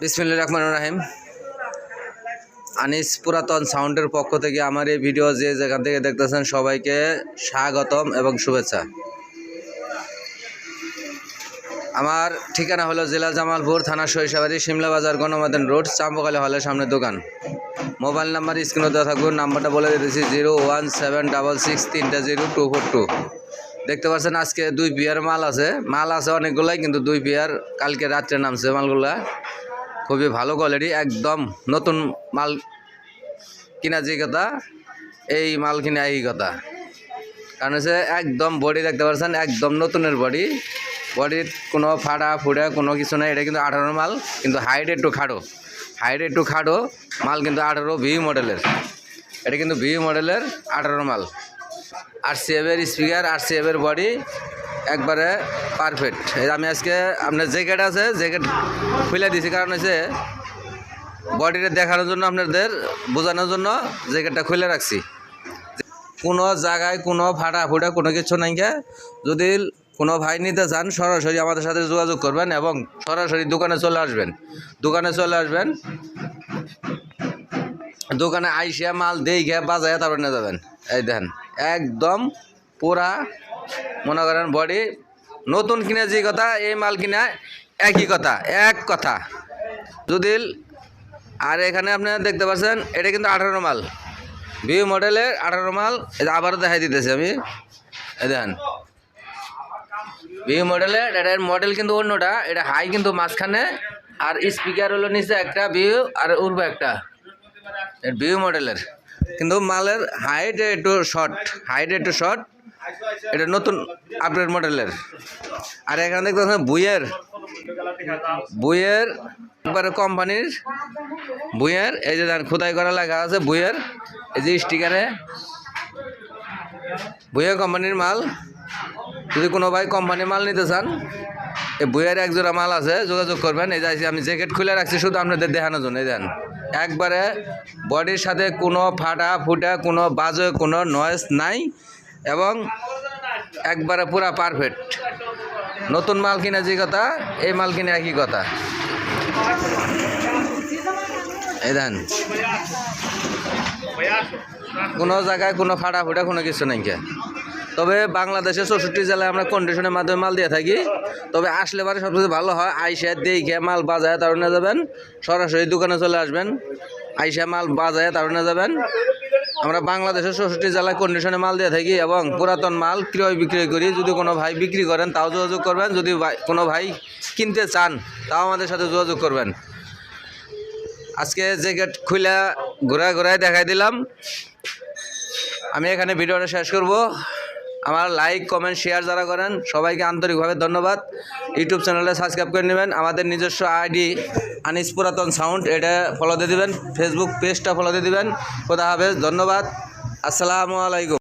বিসমিল্লা রহমান রাহিম। আনিস পুরাতন সাউন্ডের পক্ষ থেকে আমার এই ভিডিও যে যেখান থেকে দেখতেছেন সবাইকে স্বাগতম এবং শুভেচ্ছা। আমার ঠিকানা হলো জেলা জামালপুর থানা সরিষাবাড়ি শিমলা বাজার গণমাদান রোড, চাম্পকালী হলের সামনে দোকান। মোবাইল নাম্বার স্ক্রিনে দেওয়া থাকবে নাম্বারটা বলে দিতেছি zero one seven double six তিনটা জিরো টু ফোর টু। দেখতে পাচ্ছেন আজকে দুই বিয়ার মাল আছে। মাল আছে অনেকগুলাই, কিন্তু দুই বিয়ার কালকে রাত্রে নামছে মালগুলা। খুবই ভালো কোয়ালিটি একদম নতুন মাল কিনা যে কথা, এই মাল কিনা এই কথা। কারণ হচ্ছে একদম বডি দেখতে পাচ্ছেন, একদম নতুনের বডি বডির কোনো ফাটা ফুটা কোনো কিছু নেই, এটা কিন্তু আঠারো মাল, কিন্তু হাইট একটু খাটো। হাইট একটু খাটো, মাল কিন্তু আঠারো ভি মডেলের এটা কিন্তু ভি মডেলের আঠারো মাল। আর সিএফের স্পিকার আর সিএফের বডি একবারে পারফেক্ট আমি আজকে আপনার জ্যাকেট আছে জ্যাকেট খুলে দিয়েছি কারণ হচ্ছে বডিটা দেখানোর জন্য আপনাদের বোঝানোর জন্য জ্যাকেটটা খুলে রাখছি। কোনো জায়গায় কোনো ফাটা ফুটা কোনো কিছু নাই। যদি কোনো ভাই নিতে চান, সরাসরি আমাদের সাথে যোগাযোগ করবেন এবং সরাসরি দোকানে চলে আসবেন। দোকানে চলে আসবেন। দোকানে আইসিয়া মাল দেই গিয়ে বাজায় তারপর নিয়ে যাবেন। এই দেখেন, একদম পুরা মনে করেন বডি নতুন কিনে যে কথা, এই মাল কিনা একই কথা, এক কথা। যদি আর এখানে আপনারা দেখতে পাচ্ছেন, এটা কিন্তু আঠারো মাল। ভিউ মডেলের আঠারো মাল, এটা আবারও দেখাই দিতেছি আমি। দেখেন। ভিউ মডেলের এটার মডেল কিন্তু অন্যটা, এটা হাই কিন্তু মাঝখানে, আর স্পিকার হলো নিচে একটা ভিউ আর উর্ব একটা। ভিউ মডেলের। কিন্তু মালের হাইট একটু শর্ট হাইট একটু শর্ট এটা নতুন আপডেট মডেলের আর এখানে দেখতে পাচ্ছেন বুয়ের বুয়ের একবারে কোম্পানির বুয়ের এই যে খোদাই করা লেখা আছে বুয়ের এই যে স্টিকারে বুয়ের কোম্পানির মাল। যদি কোনো ভাই কোম্পানির মাল নিতে চান, এই বইয়ের এক জোড়া মাল আছে, যোগাযোগ করবেন। এই যাইছি আমি জ্যাকেট খুলে রাখছি, শুধু আপনাদের দেখানোর জন্য। এই দেন একবারে বডির সাথে কোনো ফাটা ফুটা কোনো বাজে, কোনো নয়েস নাই। এবং একবারে পুরা পারফেক্ট নতুন মাল কিনা যে কথা, এই মাল কিনে একই কথা। এই দেন। কোনো জায়গায় কোনো ফাটা ফুটা কোনো কিছু নাই তবে বাংলাদেশে চৌষট্টি জেলায় আমরা কন্ডিশনের মাধ্যমে মাল দিয়ে থাকি। তবে আসলে পারে সবচেয়ে ভালো হয়, আইসা দেখে মাল বাজায় তার নিয়ে যাবেন। সরাসরি দোকানে চলে আসবেন। আইসা মাল বাজায় তার নিয়ে যাবেন। আমরা বাংলাদেশের ষষ্ঠী জেলায় কন্ডিশনে মাল দিয়ে থাকি এবং পুরাতন মাল ক্রয় বিক্রয় করি। যদি কোনো ভাই বিক্রি করেন, তাও যোগাযোগ করবেন। যদি কোনো ভাই কিনতে চান, তাও আমাদের সাথে যোগাযোগ করবেন। আজকে জ্যাকেট খুলে ঘোরায় ঘোরায় দেখাই দিলাম। আমি এখানে ভিডিওটা শেষ করব। আমার লাইক কমেন্ট শেয়ার যারা করেন, সবাইকে আন্তরিকভাবে ধন্যবাদ। ইউটিউব চ্যানেলে সাবস্ক্রাইব করে নেবেন। আমাদের নিজস্ব আইডি আনিস পুরাতন সাউন্ড এটা ফলো দিয়ে দেবেন। ফেসবুক পেজটা ফলো দিয়ে দেবেন। কোথা হবে ধন্যবাদ। আসসালামু আলাইকুম।